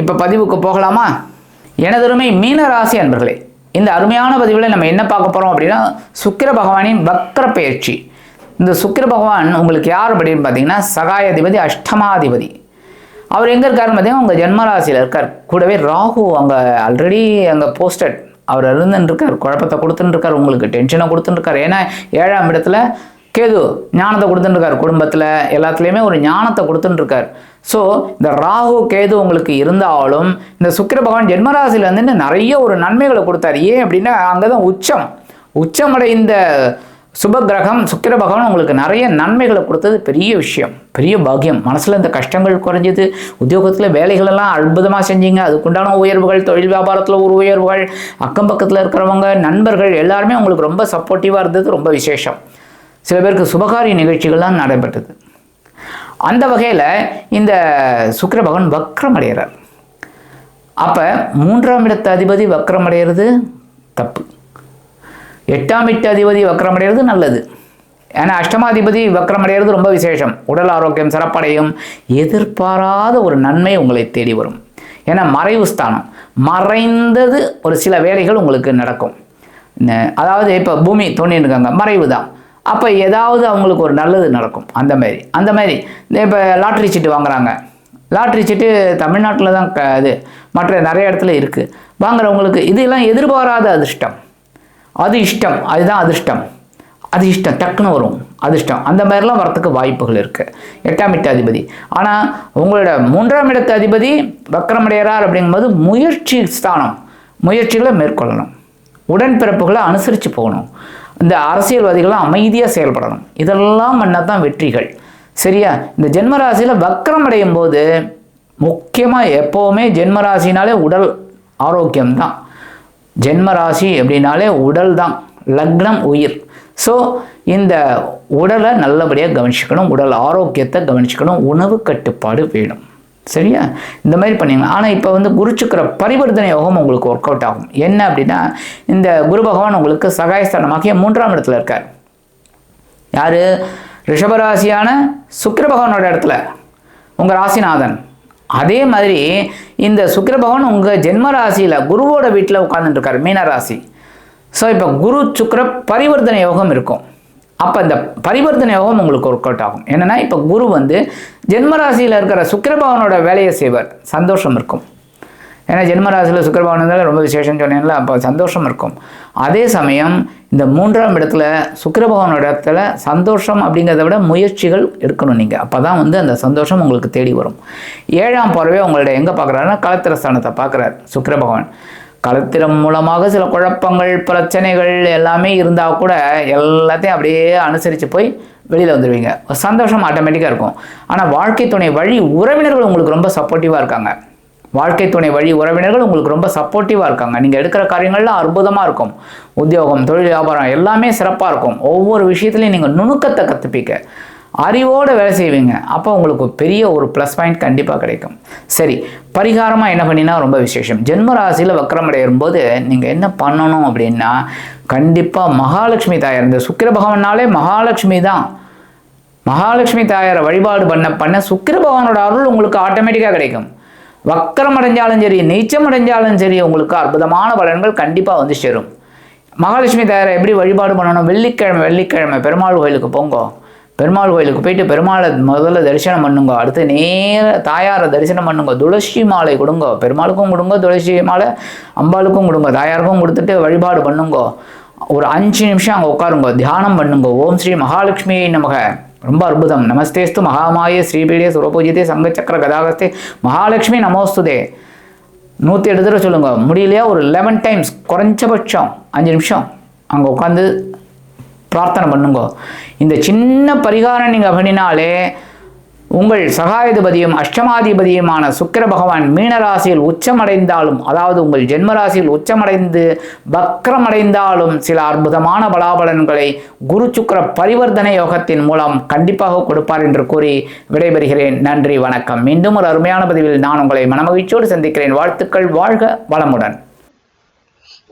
இப்போ பதிவுக்கு போகலாமா? எனதருமை மீனராசி அன்பர்களே இந்த அருமையான பதிவில் நம்ம என்ன பார்க்க போகிறோம் அப்படின்னா சுக்கிர பகவானின் வக்கர பயிற்சி. இந்த சுக்கிர பகவான் உங்களுக்கு யார் அப்படின்னு பார்த்தீங்கன்னா சகாயாதிபதி அஷ்டமாதிபதி. அவர் எங்கே இருக்காருன்னு பார்த்தீங்கன்னா உங்கள் ஜென்மராசியில் இருக்கார். கூடவே ராகு அங்கே ஆல்ரெடி அங்கே போஸ்டட் அவர் இருந்துன்னு இருக்கார் குழப்பத்தை கொடுத்துட்டுருக்கார் உங்களுக்கு டென்ஷனை கொடுத்துட்டுருக்கார் ஏன்னா ஏழாம் இடத்துல கேது ஞானத்தை கொடுத்துட்டுருக்கார் குடும்பத்தில் எல்லாத்துலேயுமே ஒரு ஞானத்தை கொடுத்துட்டுருக்கார் ஸோ இந்த ராகு கேது உங்களுக்கு இருந்தாலும் இந்த சுக்கிர பகவான் ஜென்மராசியில் வந்து நிறைய ஒரு நன்மைகளை கொடுத்தாரு. ஏன் அப்படின்னா அங்கே தான் உச்சம். உச்சமடைந்த சுப கிரகம் சுக்கிர பகவான் உங்களுக்கு நிறைய நன்மைகளை கொடுத்தது பெரிய விஷயம். பெரிய பாக்கியம். மனசில் இந்த கஷ்டங்கள் குறைஞ்சது. உத்தியோகத்தில் வேலைகளெல்லாம் அற்புதமாக செஞ்சீங்க. அதுக்குண்டான உயர்வுகள் தொழில் வியாபாரத்தில் ஒரு உயர்வுகள் அக்கம் பக்கத்தில் இருக்கிறவங்க நண்பர்கள் எல்லாருமே உங்களுக்கு ரொம்ப சப்போர்ட்டிவாக இருந்தது. ரொம்ப விசேஷம். சில பேருக்கு சுபகாரிய நிகழ்ச்சிகள்லாம் நடைபெற்றது. அந்த வகையில் இந்த சுக்கிர பகவான் வக்ரம் அடைகிறார் அப்போ மூன்றாம் இடத்து அதிபதி வக்ரம் அடைகிறது தப்பு. எட்டாம் இடத்து அதிபதி வக்ரம் அடைகிறது நல்லது. ஏன்னா அஷ்டமாதிபதி வக்ரம் அடைகிறது ரொம்ப விசேஷம். உடல் ஆரோக்கியம் சிறப்படையும் எதிர்பாராத ஒரு நன்மை உங்களை தேடி வரும். ஏன்னா மறைவு ஸ்தானம். மறைந்தது ஒரு சில வேலைகள் உங்களுக்கு நடக்கும். அதாவது இப்போ பூமி தோண்டின்னு இருக்காங்க. மறைவு தான் அப்போ ஏதாவது அவங்களுக்கு ஒரு நல்லது நடக்கும். அந்த மாதிரி. அந்த மாதிரி. இப்போ லாட்ரி சீட்டு வாங்குறாங்க. லாட்ரி சீட்டு தமிழ்நாட்டில் தான் க இது. மற்ற நிறைய இடத்துல இருக்குது வாங்குறவங்களுக்கு இதெல்லாம் எதிர்பாராத அதிர்ஷ்டம். அது இஷ்டம். அதுதான் அதிர்ஷ்டம். அது இஷ்டம். டக்குன்னு வரும். அதிர்ஷ்டம். அந்த மாதிரிலாம் வரத்துக்கு வாய்ப்புகள் இருக்குது எட்டாம் இடத்து அதிபதி. ஆனால் உங்களோட மூன்றாம் இடத்து அதிபதி வக்கரமடைகிறார் அப்படிங்கும்போது முயற்சி ஸ்தானம். முயற்சிகளை மேற்கொள்ளணும். உடன்பிறப்புகளை அனுசரித்து போகணும். இந்த அரசியல்வாதிகள்லாம் அமைதியாக செயல்படணும். இதெல்லாம் பண்ணால் தான் வெற்றிகள். சரியா? இந்த ஜென்மராசியில் வக்கரம் அடையும் போது முக்கியமாக எப்போவுமே ஜென்மராசினாலே உடல் ஆரோக்கியம்தான். ஜென்மராசி அப்படின்னாலே உடல் தான் லக்னம் உயிர். ஸோ இந்த உடலை நல்லபடியாக கவனிச்சுக்கணும். உடல் ஆரோக்கியத்தை கவனிச்சுக்கணும். உணவு கட்டுப்பாடு வேணும். சரியா? இந்த மாதிரி பண்ணிங்க ஆனால் இப்போ வந்து குரு சுக்கிர பரிவர்த்தனை யோகம் உங்களுக்கு ஒர்க் அவுட் ஆகும். என்ன அப்படின்னா இந்த குரு பகவான் உங்களுக்கு சகாயஸ்தானமாகிய மூன்றாம் இடத்துல இருக்கார். யார்? ரிஷபராசியான சுக்கிர பகவானோட இடத்துல. உங்கள் ராசிநாதன். அதே மாதிரி இந்த சுக்கிர பகவான் உங்கள் ஜென்ம ராசியில் குருவோட வீட்டில் உட்காந்துட்டு இருக்கார் மீன ராசி. ஸோ இப்போ குரு சுக்கிர பரிவர்த்தனை யோகம் இருக்கும். அப்போ இந்த பரிவர்த்தனை யோகம் உங்களுக்கு ஒர்க் அவுட் ஆகும். என்னென்னா இப்போ குரு வந்து ஜென்ம ராசியில் இருக்கிற சுக்கிரபவனோட வேலையை செய்வார். சந்தோஷம் இருக்கும். ஏன்னா ஜென்மராசியில் சுக்கரபவன் இருந்தாலும் ரொம்ப விசேஷம் சொன்னேன்ல அப்போ சந்தோஷம் இருக்கும். அதே சமயம் இந்த மூன்றாம் இடத்துல சுக்கிரபவனோட இடத்துல சந்தோஷம் அப்படிங்கிறத விட முயற்சிகள் எடுக்கணும் நீங்கள் அப்போ தான் வந்து அந்த சந்தோஷம் உங்களுக்கு தேடி வரும். ஏழாம் பறவை உங்களோட எங்கே பார்க்குறாருன்னா களத்திர ஸ்தானத்தை பார்க்குறார் சுக்கரபகவான். கலத்திரம் மூலமாக சில குழப்பங்கள் பிரச்சனைகள் எல்லாமே இருந்தால் கூட எல்லாத்தையும் அப்படியே அனுசரித்து போய் வெளியில் வந்துடுவீங்க சந்தோஷம் ஆட்டோமேட்டிக்காக இருக்கும். ஆனால் வாழ்க்கை துணை வழி உறவினர்கள் உங்களுக்கு ரொம்ப சப்போர்ட்டிவாக இருக்காங்க. வாழ்க்கை துணை வழி உறவினர்கள் உங்களுக்கு ரொம்ப சப்போர்ட்டிவாக இருக்காங்க. நீங்கள் எடுக்கிற காரியங்கள்லாம் அற்புதமாக இருக்கும். உத்தியோகம் தொழில் வியாபாரம் எல்லாமே சிறப்பாக இருக்கும். ஒவ்வொரு விஷயத்துலையும் நீங்கள் நுணுக்கத்தை கற்றுப்பீங்க அறிவோடு வேலை செய்வீங்க. அப்போ உங்களுக்கு பெரிய ஒரு ப்ளஸ் பாயிண்ட் கண்டிப்பாக கிடைக்கும். சரி பரிகாரமாக என்ன பண்ணினா ரொம்ப விசேஷம். ஜென்ம ராசியில் வக்கரமடையும் போது நீங்கள் என்ன பண்ணணும் அப்படின்னா கண்டிப்பாக மகாலட்சுமி தாயார் இந்த சுக்கிர பகவானாலே மகாலட்சுமி தான். மகாலட்சுமி தாயாரை வழிபாடு பண்ண பண்ண சுக்கிர பகவானோட அருள் உங்களுக்கு ஆட்டோமேட்டிக்காக கிடைக்கும். வக்கரம் அடைஞ்சாலும் சரி நீச்சம் அடைஞ்சாலும் சரி உங்களுக்கு அற்புதமான பலன்கள் கண்டிப்பாக வந்து சேரும். மகாலட்சுமி தாயாரை எப்படி வழிபாடு பண்ணணும்? வெள்ளிக்கிழமை வெள்ளிக்கிழமை பெருமாள் கோயிலுக்கு போங்கோ. பெருமாள் கோயிலுக்கு போயிட்டு பெருமாளை முதல்ல தரிசனம் பண்ணுங்க. அடுத்து நேர தாயாரை தரிசனம் பண்ணுங்க. துளசி மாலை கொடுங்க. பெருமாளுக்கும் கொடுங்க துளசி மாலை அம்பாளுக்கும் கொடுங்க தாயாருக்கும் கொடுத்துட்டு வழிபாடு பண்ணுங்க. ஒரு அஞ்சு நிமிஷம் அங்கே உட்காருங்க. தியானம் பண்ணுங்க. ஓம் ஸ்ரீ மகாலட்சுமி நமக. ரொம்ப அற்புதம். நமஸ்தேஸ்து மகாமாய ஸ்ரீபீடே சுரபூஜிதே சங்கச்சக்கர கதாகஸ்தே. மகாலட்சுமி நமோஸ்துதே. நூற்றி எட்டு தடவை சொல்லுங்க. முடியலையா? ஒரு லெவன் டைம்ஸ் குறைஞ்சபட்சம். அஞ்சு நிமிஷம். அங்கே உட்காந்து பிரார்த்தனை பண்ணுங்க. இந்த சின்ன பரிகாரம் நீங்கள் பண்ணினாலே உங்கள் சகாயதிபதியும் அஷ்டமாதிபதியுமான சுக்கிர பகவான் மீனராசியில் உச்சமடைந்தாலும் அதாவது உங்கள் ஜென்மராசியில் உச்சமடைந்து பக்ரமடைந்தாலும் சில அற்புதமான பலாபலன்களை குரு சுக்கிர பரிவர்த்தனை யோகத்தின் மூலம் கண்டிப்பாக கொடுப்பார் என்று கூறி விடைபெறுகிறேன். நன்றி வணக்கம். மீண்டும் ஒரு அருமையான பதிவில் நான் உங்களை மனமகிழ்ச்சியோடு சந்திக்கிறேன். வாழ்த்துக்கள் வாழ்க வளமுடன்.